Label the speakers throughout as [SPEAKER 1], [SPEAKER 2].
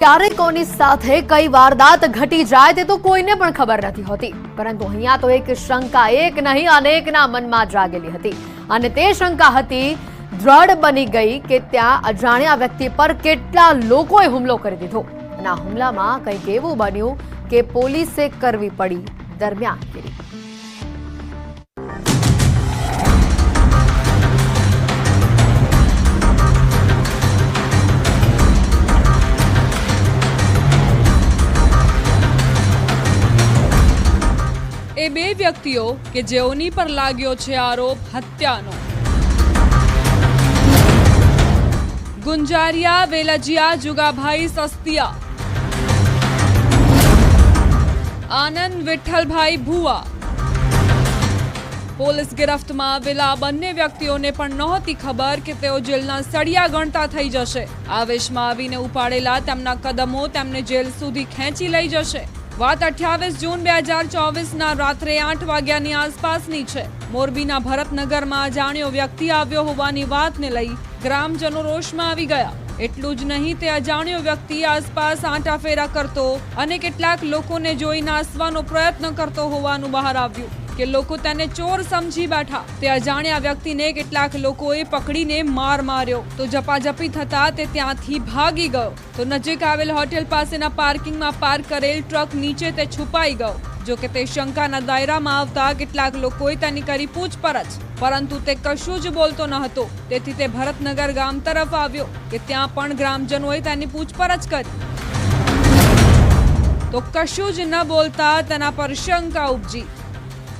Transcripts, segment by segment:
[SPEAKER 1] ક્યારે કોની સાથે કઈ વારદાત ઘટી જાય તે તો કોઈને પણ ખબર નથી હોતી. પરંતુ અહીંયા તો એક શંકા એક નહીં, અનેકના મનમાં જાગેલી હતી. અને તે શંકા હતી, દ્રઢ બની ગઈ કે ત્યાં અજાણ્યા વ્યક્તિ પર કેટલા લોકોએ હુમલો કરી દીધો. અને આ હુમલામાં કંઈક એવું બન્યું કે પોલીસે કરવી પડી દરમિયાનગીરી
[SPEAKER 2] બે વ્યક્તિઓ કે જેઓની પર લાગ્યો છે આરોપ હત્યાનો. ગુંજારિયા, વેલજિયા, જુગાભાઈ, સસ્તિયા. આનંદ, વિઠ્ઠલભાઈ ભુવા. પોલીસ ગિરફ્તમાં આવેલા બંને વ્યક્તિઓને પણ નહોતી ખબર કે તેઓ જેલના સળિયા ગણતા થઈ જશે. આવેશમાં આવીને ઉપાડેલા તેમના કદમો તેમને જેલ સુધી ખેંચી લઈ જશે. વાત અઠ્યાવીસ જૂન બે હજાર ચોવીસના રાત્રે આઠ વાગ્યાની આસપાસની છે. મોરબીના ભરતનગરમાં અજાણ્યો વ્યક્તિ આવ્યો હોવાની વાતને લઈ ગ્રામજનો રોષમાં આવી ગયા. એટલું જ નહીં, તે અજાણ્યો વ્યક્તિ આસપાસ આંટા ફેરા કરતો અને કેટલાક લોકોને જોઈ નાસવાનો પ્રયત્ન કરતો હોવાનું બહાર આવ્યું. કે લોકો તેને ચોર સમજી બેઠા. તે અજાણ્યા વ્યક્તિને કેટલાક લોકોએ પકડીને માર માર્યો. તો ઝપાઝપી થતા તે ત્યાંથી ભાગી ગયો. તો નજીક આવેલ હોટેલ પાસેના પાર્કિંગમાં પાર્ક કરેલ ટ્રક નીચે તે છુપાઈ ગયો. જો કે તે શંકાના દાયરામાં આવતા કેટલાક લોકોએ તેની કરી પૂછપરછ. પરંતુ તે કશું જ બોલતો ન હતો. તેથી તે ભરતનગર ગામ તરફ આવ્યો કે ત્યાં પણ ગ્રામજનોએ તેની પૂછપરછ કરી. તો કશું જ ન બોલતા તેના પર શંકા ઉપજી.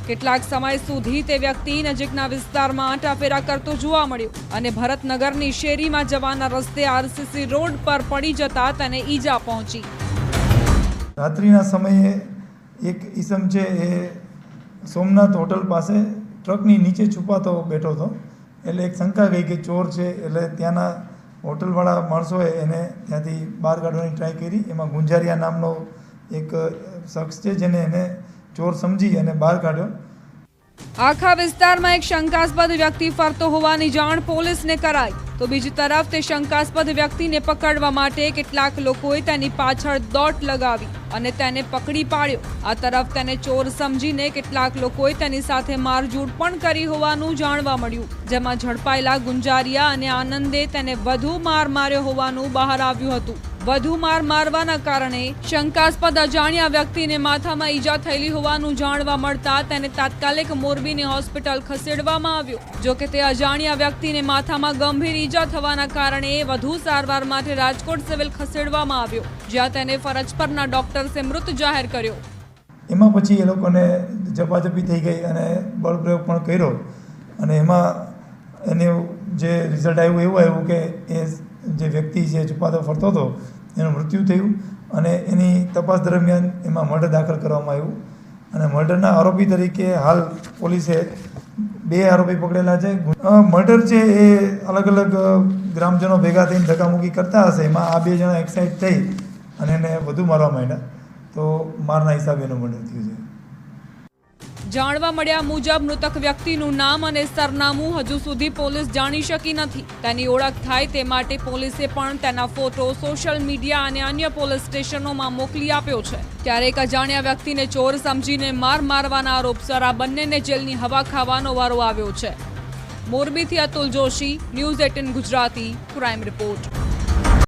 [SPEAKER 2] કેટલાક સમય સુધી તે વ્યક્તિ નજીકના વિસ્તારમાં આંટાફેરા કરતો જોવા મળ્યો અને ભરતનગરની શેરીમાં જવાના રસ્તે આરસીસી રોડ પર પડી જતા તેને ઈજા પહોંચી.
[SPEAKER 3] રાત્રિના સમયે એક ઈસમ છે એ સોમનાથ હોટલ પાસે ટ્રકની નીચે છુપાતો બેઠો હતો. એટલે એક શંકા ગઈ કે ચોર છે, એટલે ત્યાંના હોટલવાળા માણસોએ એને ત્યાંથી બહાર કાઢવાની ટ્રાય કરી. એમાં ગુંજારિયા નામનો એક શખ્સ છે જેને એને ચોર સમજી અને બહાર કાઢ્યો.
[SPEAKER 2] આખા વિસ્તારમાં એક શંકાસ્પદ વ્યક્તિ ફરતો હોવાની જાણ પોલીસને કરાઈ. તો બીજી તરફ તે શંકાસ્પદ વ્યક્તિને પકડવા માટે કેટલાક લોકોએ તેની પાછળ દોટ લગાવી. અને તેને પકડી પાડ્યો. આ તરફ તેને ચોર સમજીને કેટલાક લોકોએ તેની સાથે મારઝૂડ પણ કરી હોવાનું જાણવા મળ્યું. જેમાં ઝડપાયેલા ગુંજારિયા અને આનંદે તેને વધુ માર માર્યો હોવાનું બહાર આવ્યું હતું. વધુ માર મારવાના કારણે શંકાસ્પદ અજાણ્યા વ્યક્તિને માથામાં ઈજા થયેલી હોવાનું જાણવા મળતા તેને તાત્કાલિક મોરબીની હોસ્પિટલ ખસેડવામાં આવ્યો. જો કે તે અજાણ્યા વ્યક્તિને માથામાં ગંભીર ઈજા થવાના કારણે વધુ સારવાર માટે રાજકોટ સિવિલ ખસેડવામાં આવ્યો. જ્યાં તેને ફરજ પરના ડોક્ટર્સે મૃત જાહેર કર્યો.
[SPEAKER 3] એમાં પછી એ લોકોને જપાજપી થઈ ગઈ અને બળપ્રયોગ પણ કર્યો. અને એમાં એનું જે રિઝલ્ટ આવ્યું એવું આવ્યું કે એ જે વ્યક્તિ જે છુપાતો ફરતો હતો, એનું મૃત્યુ થયું અને એની તપાસ દરમિયાન એમાં મર્ડર દાખલ કરવામાં આવ્યું. અને મર્ડરના આરોપી તરીકે હાલ પોલીસે બે આરોપી પકડેલા છે. મર્ડર છે એ અલગ અલગ ગ્રામજનો ભેગા થઈને ધક્કામુક્કી કરતા હશે, એમાં આ બે જણા એક્સાઇટ થઈ. અને એને વધુ મારવા માંડ્યા, તો મારના હિસાબે એનું મર્ડર થયું છે.
[SPEAKER 2] જાણવા મળ્યા મુજબ મૃતક વ્યક્તિનું નામ અને સરનામું હજુ સુધી પોલીસ જાણી શકી નથી. તેની ઓળખ થાય તે માટે પોલીસે પણ તેના ફોટો સોશિયલ મીડિયા અને અન્ય પોલીસ સ્ટેશનોમાં મોકલી આપ્યો છે. ત્યારે એક અજાણ્યા વ્યક્તિને ચોર સમજીને માર મારવાના આરોપસર આ બંનેને જેલની હવા ખાવાનો વારો આવ્યો છે. મોરબીથી Atul Joshi, news eighteen Gujarati, crime report.